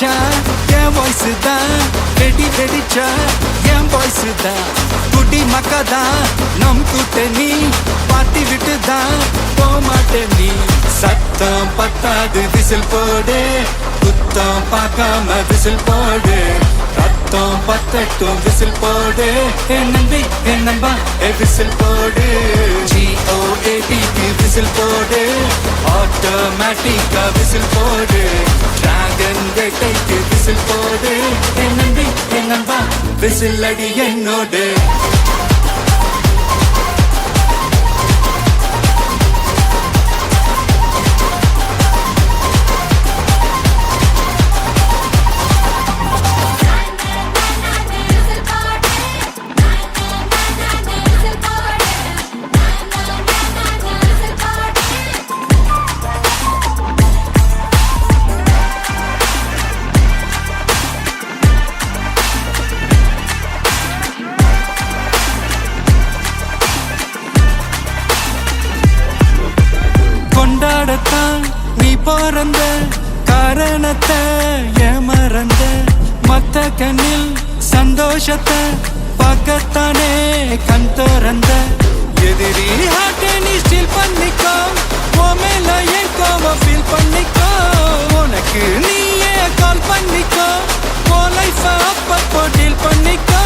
இடி என் வாய்ஸ் தான். வெடி வெடிச்சா என் வாய்ஸ் தான். குடி மக்கா தான். நம் கூட்டணி பாட்டி விட்டு தான் போமாட்டேன் நீ. சத்தம் பத்தாது விசில் போடு. குத்தம் பார்க்காம விசில் போடு. ரத்தம் பத்தட்டும் விசில் போடு. என் நம்பி என் நம்பா ஏ விசில் போடு. ஜிஓஏடிக்கு விசில் போடு. ஆட்டோமேட்டிக்கா விசில் போடு. டிராகன் வேட்டைக்கு விசில் போடு. என் நம்பி என் நம்பா விசில் அடி என்னோடு. சந்தோஷத்தை பார்க்கத்தானே கண் திறந்த? எதிரி ஹார்ட்டை நீ ஸ்டீல் பண்ணிக்கோ. மேல என் கோவம் ஃபீல் பண்ணிக்கோ. உனக்கு நீயே கால் பண்ணிக்கோ. உன் லைஃப அப்பப்போ டீல் பண்ணிக்கோ.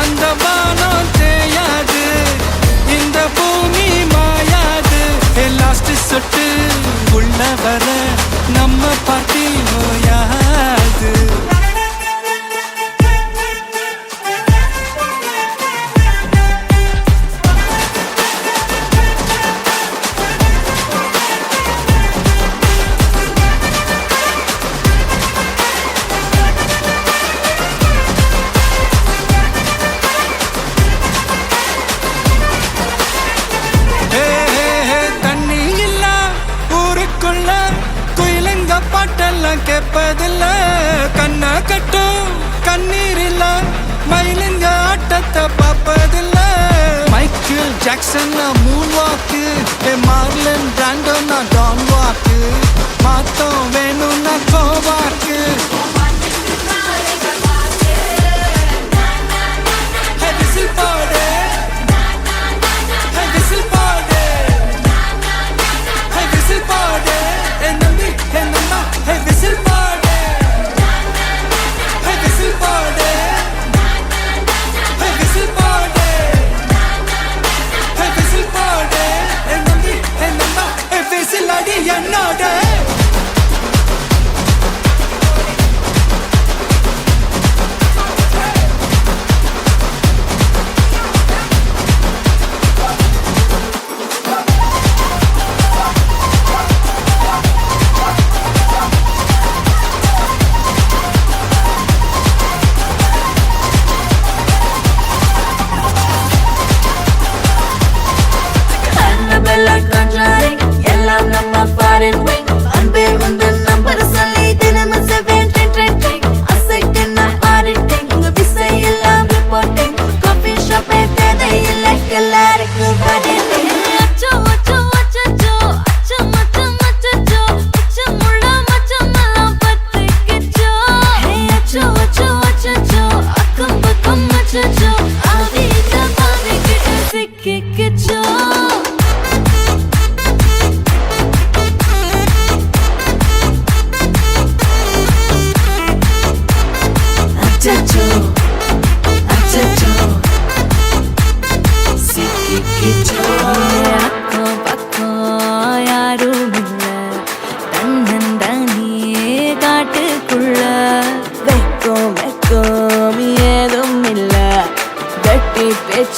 அந்த வானம் தேயாது. இந்த பூமி மாயாது. லாஸ்ட் சொட்டு உள்ள வர நம்ம பார்ட்டி நோயாது ஜாக்சன் நான் மூன் வாக்கு என் மார்லன் பிராண்டோ நான் டான் வாக்கு மாத்தம்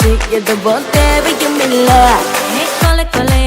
பேச்சு எதுவும் தேவையும் இல்ல. கொலை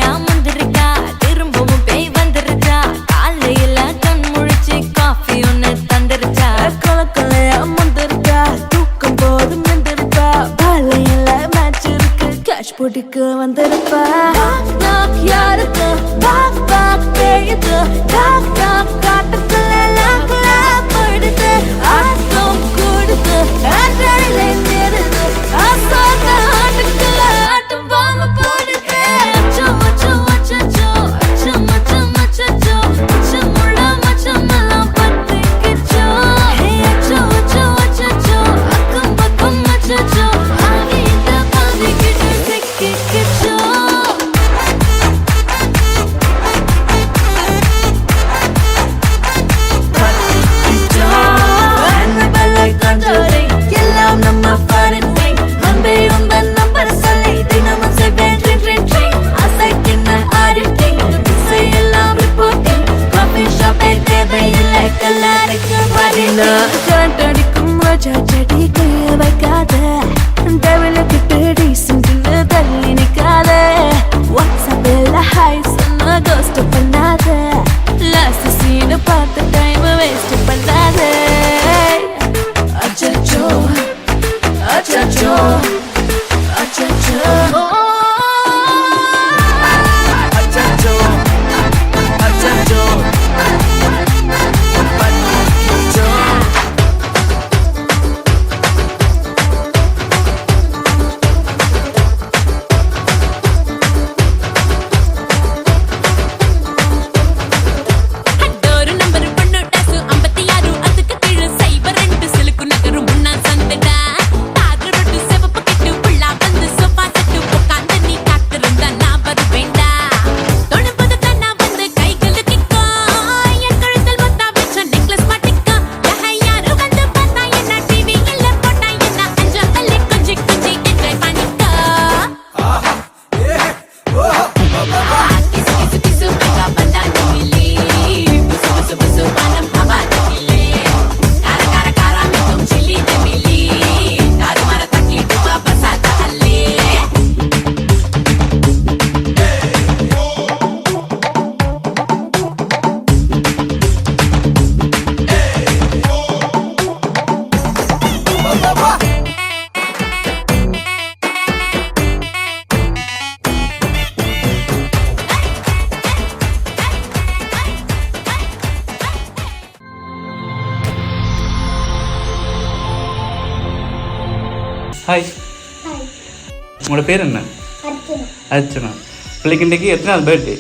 ஹாய் உங்களோட பேர் என்ன? அர்ச்சனா. பிள்ளைக்கு இன்றைக்கி எத்தனாவது பர்த்டே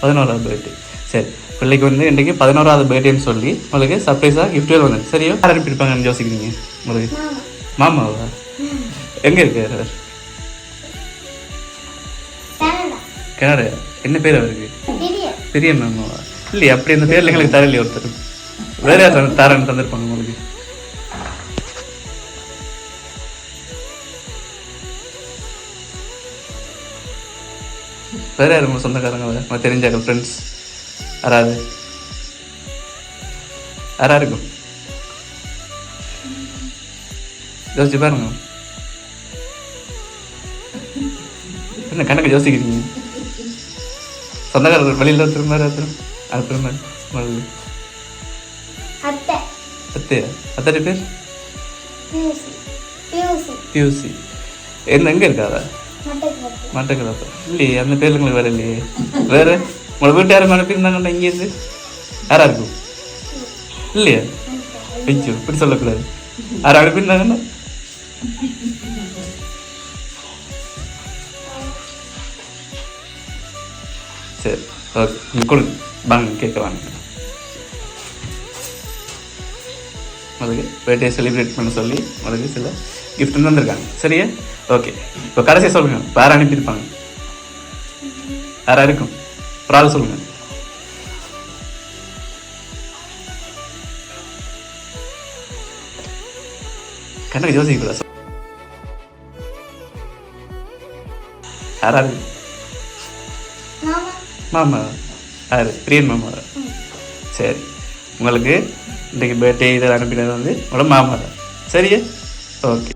பதினோராவது பர்த்டே சரி பிள்ளைக்கு வந்து இன்றைக்கி பதினோராவது பர்த்டேன்னு சொல்லி உங்களுக்கு சர்ப்ரைஸாக கிஃப்ட் வந்து சரியா? யார் அனுப்பியிருப்பாங்கன்னு யோசிக்கிறீங்க? உங்களுக்கு? மாமாவா? எங்கே இருக்கார் அவர்? கனடா. என்ன பேர் அவருக்கு? பெரிய. மாமாவா? இல்லையே அப்படி அந்த பேரில் எங்களுக்கு தரலையே ஒருத்தர். வேற யார் தர- தரேன்னு தந்திருப்பாங்க உங்களுக்கு. வேற யாரும் உங்க சொந்தக்காரங்க உங்க தெரிஞ்சாங்க ஃப்ரெண்ட்ஸ் யாராவது யாரா இருக்கும்? யோசிச்சு பாருங்க. என்ன கணக்கு யோசிக்கிறீங்க? சொந்தக்காரர் வெளியில் திரும்ப திரும்ப. திரும்ப? முதல்ல. அத்தை. அத்தையா? அத்தனை பேர்? பியூசி. பியூசி. என்ன எங்கே இருக்காதா மட்டக்களப்பு இல்லையே அந்த பேர் உங்களுக்கு வேற இல்லையே. வேற? உங்களை வீட்டு யாரும் அனுப்பியிருந்தாங்கண்ணா இங்கேருந்து யாரா இருக்கும்? இல்லையா? ஐயோ இப்படி சொல்லக்கூடாது. யாரும் அனுப்பியிருந்தாங்கண்ணா சரி ஓகே நீங்கள் கொடுங்க. வாங்க கேட்க வாங்க. அதுக்கு பேட்டையை செலிப்ரேட் பண்ண சொல்லி அதுக்கு சில கிஃப்ட் தந்திருக்காங்க சரியா? ஓகே இப்போ கடைசியாக சொல்லுங்க. வேற அனுப்பியிருப்பாங்க. யாரா இருக்கும். ஒரு ஆள் சொல்லுங்க. கண்ணக்கு யோசிக்க கூடாது யாரா இருக்கு மாமா. மாமா. யாரு? பிரியன் மாமா. சரி. உங்களுக்கு இன்றைக்கு பர்த்டே இதில் அனுப்பினது வந்து உங்களோட மாமா தான். சரியா? ஓகே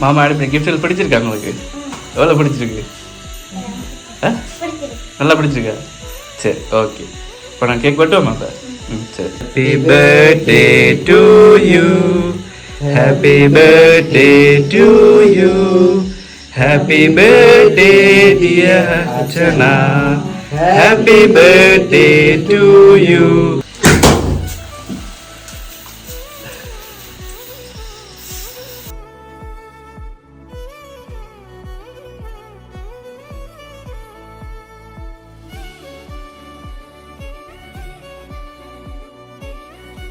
மாமா அனுப்பி கிஃப்ட்கள் பிடிச்சிருக்கா உங்களுக்கு? எவ்வளோ பிடிச்சிருக்கு? ஆ? நல்லா பிடிச்சிருக்கா? சரி ஓகே இப்போ நான் கேக் வெட்டுவோமா இப்போ ம் சரி. Happy birthday to you happy birthday to you happy birthday dear Archana happy birthday to you